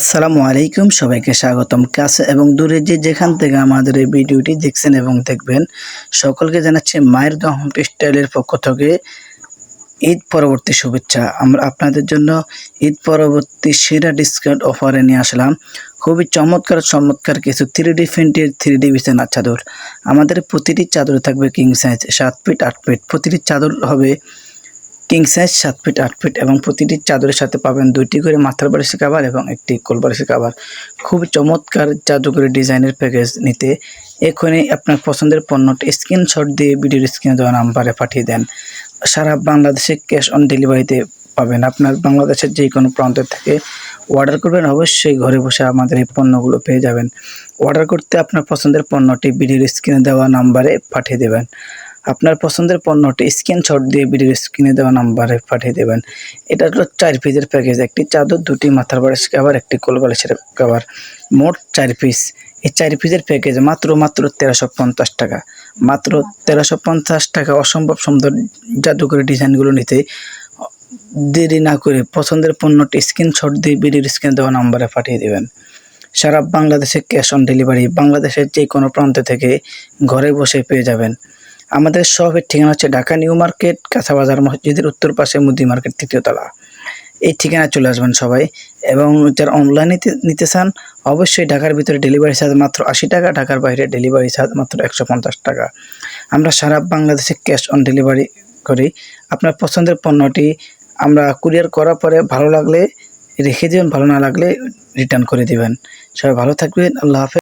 আসসালামু আলাইকুম, সবাইকে স্বাগতম। কাছে এবং দূরে যে যেখান থেকে আমাদের এই ভিডিওটি দেখছেন এবং দেখবেন, সকলকে জানাচ্ছি মায়ের দহন স্টাইলের পক্ষ থেকে ঈদ পরবর্তী শুভেচ্ছা। আমরা আপনাদের জন্য ঈদ পরবর্তী সেরা ডিসকাউন্ট অফারে নিয়ে আসলাম। খুবই চমৎকার চমৎকার কিছু থ্রি ডি প্রিন্টের থ্রি ডি বিছানার চাদর। আমাদের প্রতিটি চাদরে থাকবে কিং সাইজ সাত ফিট আট ফিট প্রতিটি চাদর হবে কিং সাইজ সাত ফিট আট ফিট এবং প্রতিটি চাদরের সাথে পাবেন দুইটি করে মাথার বালিশের কাভার এবং একটি কোল বালিশের কাভার খুব চমৎকার জাদুকরি ডিজাইনের প্যাকেজ নিতে। এখনই আপনার পছন্দের পণ্যটি স্ক্রিনশট দিয়ে ভিডিওর স্ক্রিনে দেওয়া নাম্বারে পাঠিয়ে দেন। সারা বাংলাদেশে ক্যাশ অন ডেলিভারিতে পাবেন। আপনার বাংলাদেশের যে কোনো প্রান্ত থেকে অর্ডার করবেন, অবশ্যই ঘরে বসে আমাদের এই পণ্যগুলো পেয়ে যাবেন। অর্ডার করতে আপনার পছন্দের পণ্যটি ভিডিওর স্ক্রিনে দেওয়া নাম্বারে পাঠিয়ে দেবেন। আপনার পছন্দের পণ্যটি স্ক্রিনশট দিয়ে ভিডিওর স্ক্রিনে দেওয়া নাম্বারে পাঠিয়ে দেবেন। এটা হলো চার পিসের প্যাকেজ একটি চাদর, দুটি মাথার বালিশ কাভার একটি কোল বালিশের কাভার মোট চার পিস এই চার পিসের প্যাকেজ মাত্র মাত্র তেরোশো পঞ্চাশ টাকা। মাত্র তেরোশো পঞ্চাশ টাকা অসম্ভব সুন্দর জাদুকরি ডিজাইনগুলো নিতে দেরি না করে পছন্দের পণ্যটি স্ক্রিনশট দিয়ে ভিডিওর স্ক্রিনে দেওয়া নাম্বারে পাঠিয়ে দেবেন। সারা বাংলাদেশে ক্যাশ অন ডেলিভারি বাংলাদেশের যে কোনো প্রান্ত থেকে ঘরে বসে পেয়ে যাবেন। আমাদের শপের ঠিকানা হচ্ছে ঢাকা নিউ মার্কেট, কাঁচাবাজার মসজিদের উত্তর পাশে মুদি মার্কেট তৃতীয় তলা। এই ঠিকানা চলে আসবেন সবাই এবং যারা অনলাইনে নিতে চান, অবশ্যই ঢাকার ভিতরে ডেলিভারি চার্জ মাত্র আশি টাকা, ঢাকার বাইরে ডেলিভারি চার্জ মাত্র একশো পঞ্চাশ টাকা। আমরা সারা বাংলাদেশে ক্যাশ অন ডেলিভারি করি। আপনার পছন্দের পণ্যটি আমরা কুরিয়ার করার পরে ভালো লাগলে রেখে দেবেন, ভালো না লাগলে রিটার্ন করে দিবেন। সবাই ভালো থাকবেন, আল্লাহ হাফেজ।